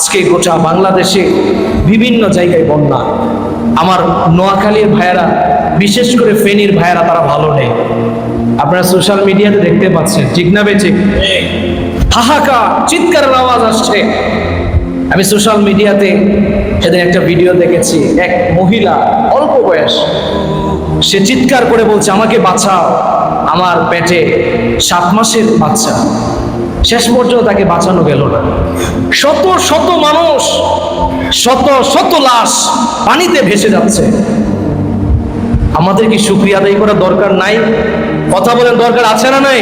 আজকে গোটা বাংলাদেশে বিভিন্ন জায়গায় বন্যা। আমার নোয়াখালীর ভাইয়েরা, বিশেষ করে ফেনীর ভাইয়েরা, তারা ভালো নেই। আপনারা সোশ্যাল মিডিয়াতে দেখতে পাচ্ছেন, ঠিক না বেঠিক হাহাকা চিৎকারের আওয়াজ আসছে। আমি সোশ্যাল মিডিয়াতে সেদিন একটা ভিডিও দেখেছি, এক মহিলা, অল্প বয়স, সে চিৎকার করে বলছে, আমাকে বাঁচাও, আমার পেটে সাত মাসের বাচ্চা। শেষ পর্যন্ত তাকে বাঁচানো গেল না। শত শত মানুষ শত শত লাশ পানিতে ভেসে যাচ্ছে। আমাদের কি শুক্রিয়া আদায় করার দরকার নাই। কথা বলেন দরকার আছে না নাই?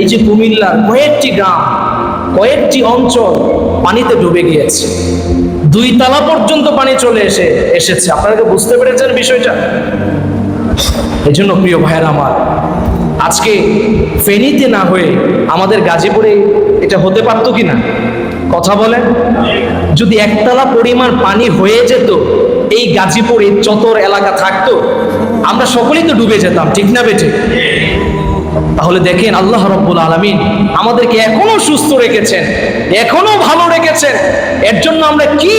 এই যে কুমিল্লার কয়েকটি গ্রাম কয়েকটি অঞ্চল পানিতে ডুবে গিয়েছে। দুই তালা পর্যন্ত পানি চলে এসে এসেছে। আপনারা বুঝতে পেরেছেন বিষয়টা? এই জন্য প্রিয় ভাইয়ের আমার আজকে ফেনীতে না হয়ে আমাদের গাজীপুরে এটা হতে পারতো কি না কথা বলেন। যদি একতলা পরিমাণ পানি হয়ে যেত, এই গাজীপুরে চতর এলাকা থাকতো, আমরা সকলেই তো ডুবে যেতাম, ঠিক না বেঠে? তাহলে দেখেন আল্লাহ রব্বুল আলমিন আমাদেরকে এখনও সুস্থ রেখেছেন, এখনও ভালো রেখেছেন। এর জন্য আমরা কি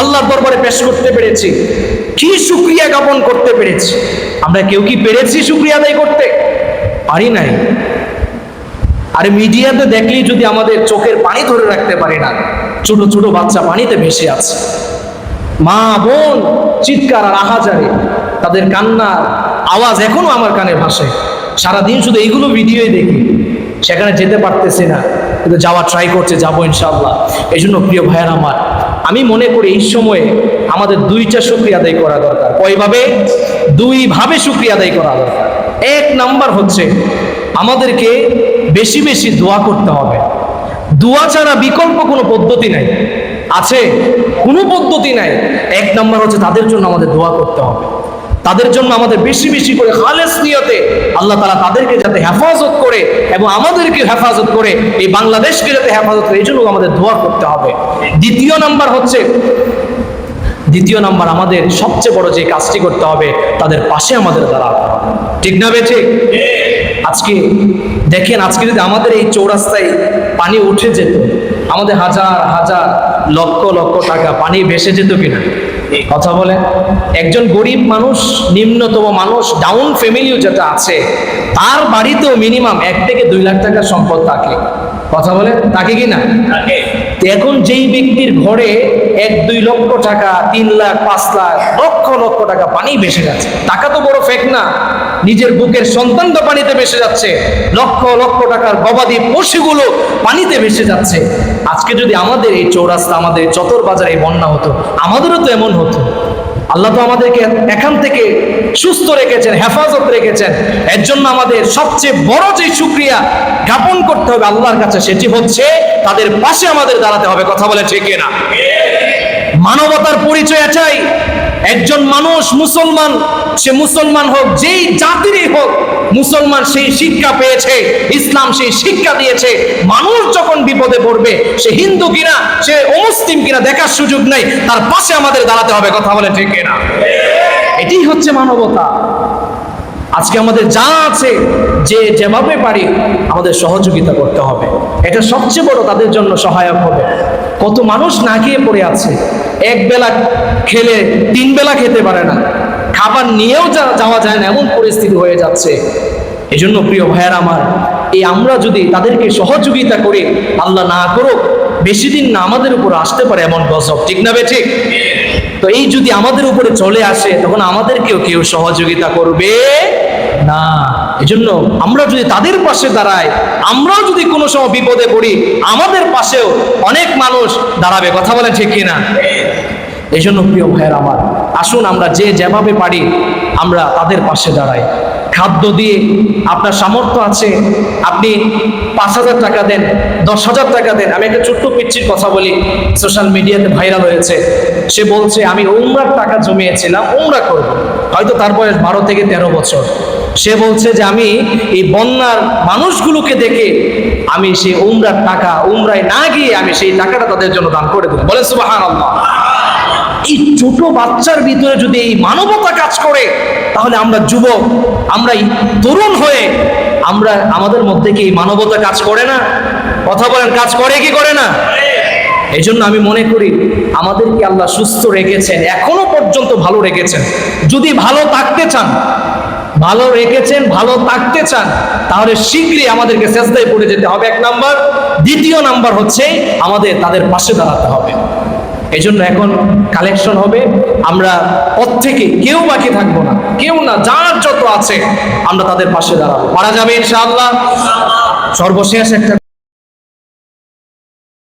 আল্লাহর দরবারে পেশ করতে পেরেছি? কি সুক্রিয়া জ্ঞাপন করতে পেরেছি? আমরা কেউ কি পেরেছি সুক্রিয়া আদায় করতে? পারি নাই। আরে মিডিয়াতে দেখলেই যদি আমাদের চোখের পানি ধরে রাখতে পারি না, ছোট ছোট বাচ্চা পানিতে ভেসে আছে। মা, বোন, চিৎকার আর আহাজারে, তাদের কান্নার আওয়াজ এখনও আমার কানে ভাসে। সারাদিন শুধু এইগুলো ভিডিওই দেখি। সেখানে যেতে পারতেছি না, কিন্তু যাওয়া ট্রাই করছে, যাব ইনশাআল্লাহ। এই জন্য প্রিয় ভাইয়ার আমার, আমি মনে করি এই সময়ে আমাদের দুইটা শুক্রিয়া আদায় করা দরকার। কয়ভাবে? দুইভাবে শুক্রিয়া আদায় করা দরকার। এক নাম্বার হচ্ছে আমাদেরকে বেশি বেশি দোয়া করতে হবে। দোয়া ছাড়া বিকল্প কোনো পদ্ধতি নাই। আছে, কোনো পদ্ধতি নাই। এক নাম্বার হচ্ছে তাদের জন্য আমাদের দোয়া করতে হবে। তাদের জন্য আমাদের বেশি বেশি করে খালেস নিয়তে আল্লাহ তালা তাদেরকে যাতে হেফাজত করে এবং আমাদেরকে হেফাজত করে, এই বাংলাদেশকে যাতে হেফাজত করে, এই জন্য আমাদের দোয়া করতে হবে। দ্বিতীয় নাম্বার হচ্ছে, দ্বিতীয় নাম্বার আমাদের সবচেয়ে বড় যে কাজটি করতে হবে, তাদের পাশে আমাদের দাঁড়াতে হবে। ঠিক না বেঠে? আজকে দেখেন, আজকে যদি আমাদের এই চৌরাস্তায় পানি উঠে যেত, আমাদের হাজার হাজার, লক্ষ লক্ষ টাকা পানি ভেসে যেত কিনা? কথা বলে একজন গরিব মানুষ, নিম্নতম মানুষ ডাউন ফ্যামিলিও যেটা আছে, তার বাড়িতেও মিনিমাম এক থেকে দুই লাখ টাকার সম্পদ থাকে। কথা বলে তাকে কি না এখন যেই ব্যক্তির ঘরে এক, দুই লক্ষ টাকা, তিন লাখ, পাঁচ লাখ, লক্ষ লক্ষ টাকা পানি ভেসে যাচ্ছে। টাকা তো বড় ফেক না। নিজের বুকের সন্তান তো পানিতে ভেসে যাচ্ছে। লক্ষ লক্ষ টাকার গবাদি পশুগুলো পানিতে ভেসে যাচ্ছে। আজকে যদি আমাদের এই চৌরাস্তা, আমাদের চতর বাজারে বন্যা হতো, আমাদেরও তো এমন হতো। আল্লাহ তো আমাদেরকে এখান থেকে সুস্থ রেখেছেন, হেফাজত রেখেছেন। এর জন্য আমাদের সবচেয়ে বড় যে সুক্রিয়া জ্ঞাপন করতে হবে আল্লাহর কাছে, সেটি হচ্ছে তাদের পাশে আমাদের দাঁড়াতে হবে। কথা বলে ঠিক না মানবতার পরিচয় চাই। একজন মানুষ মুসলমান, সে মুসলমান হোক, যেই জাতিরই হোক মুসলমান সেই শিক্ষা পেয়েছে, ইসলাম সেই শিক্ষা দিয়েছে, মানুষ যখন বিপদে পড়বে, সে হিন্দু কিনা, সে অমুসলিম কিনা দেখার সুযোগ নেই, তার পাশে আমাদের দাঁড়াতে হবে, কথা বলে ঠিক না এটাই হচ্ছে মানবতা। আজকে আমাদের যা আছে, যে যেভাবে পারি, আমাদের সহযোগিতা করতে হবে। এটা সবচেয়ে বড় তাদের জন্য সহায়ক হবে। কত মানুষ না খেয়ে পড়ে আছে, এক বেলা খেলে তিন বেলা খেতে পারে না। খাবার নিয়েও যাওয়া যায় না, এমন পরিস্থিতি হয়ে যাচ্ছে। এই জন্য প্রিয় ভাইয়ের আমার, এই আমরা যদি তাদেরকে সহযোগিতা করে আল্লাহ না করুক, বেশি দিন না আমাদের উপর আসতে পারে এমন গজব, ঠিক না বে ঠিক? তো এই যদি আমাদের উপরে চলে আসে, তখন আমাদেরকেও কেউ সহযোগিতা করবে না। এজন্য আমরা যদি তাদের পাশে দাঁড়াই, আমরাও যদি কোনো সময় বিপদে পড়ি, আমাদের পাশেও অনেক মানুষ দাঁড়াবে, কথা বলে ঠিক কিনা? এই জন্য প্রিয় ভাইয়ের আমার আসুন আমরা যে যেভাবে পারি, আমরা তাদের পাশে দাঁড়াই। খাদ্য দিয়ে আপনার সামর্থ্য আছে, আপনি পাঁচ হাজার টাকা দেন, দশ হাজার টাকা দেন। আমি একটা ছোট্ট পিচ্ছির কথা বলি সোশ্যাল মিডিয়াতে ভাইরাল হয়েছে। সে বলছে, আমি উমরার টাকা জমিয়েছিলাম, উমরা করব। হয়তো তার বয়স বারো থেকে তেরো বছর। সে বলছে যে, আমি এই বন্যার মানুষগুলোকে দেখে আমি সেই উমরার টাকা, উমরায় না গিয়ে আমি সেই টাকাটা তাদের জন্য দান করে দেবো। বলে সুবাহান এই ছোট বাচ্চার ভিতরে যদি এই মানবতা কাজ করে, তাহলে আমরা যুবক আমরা এই তরুণ হয়ে আমরা আমাদের মধ্যে কি মানবতা কাজ করে না? কথা বলেন, কাজ করে কি করে না? এই জন্য আমি মনে করি, আমাদেরকে আল্লাহ সুস্থ রেখেছেন, এখনও পর্যন্ত ভালো রেখেছেন। যদি ভালো থাকতে চান, ভালো রেখেছেন, ভালো থাকতে চান, তাহলে শীঘ্রই আমাদেরকে চেষ্টায় পড়ে যেতে হবে। এক নাম্বার। দ্বিতীয় নাম্বার হচ্ছে, আমাদের তাদের পাশে দাঁড়াতে হবে। এই জন্য এখন কালেকশন হবে। আমরা পথ থেকে কেউ বাকি থাকব না। কেউ না, যার যত আছে, আমরা তাদের পাশে দাঁড়াবো। মারা যাবে ইনশাআল্লাহ। সর্বশেষ একটা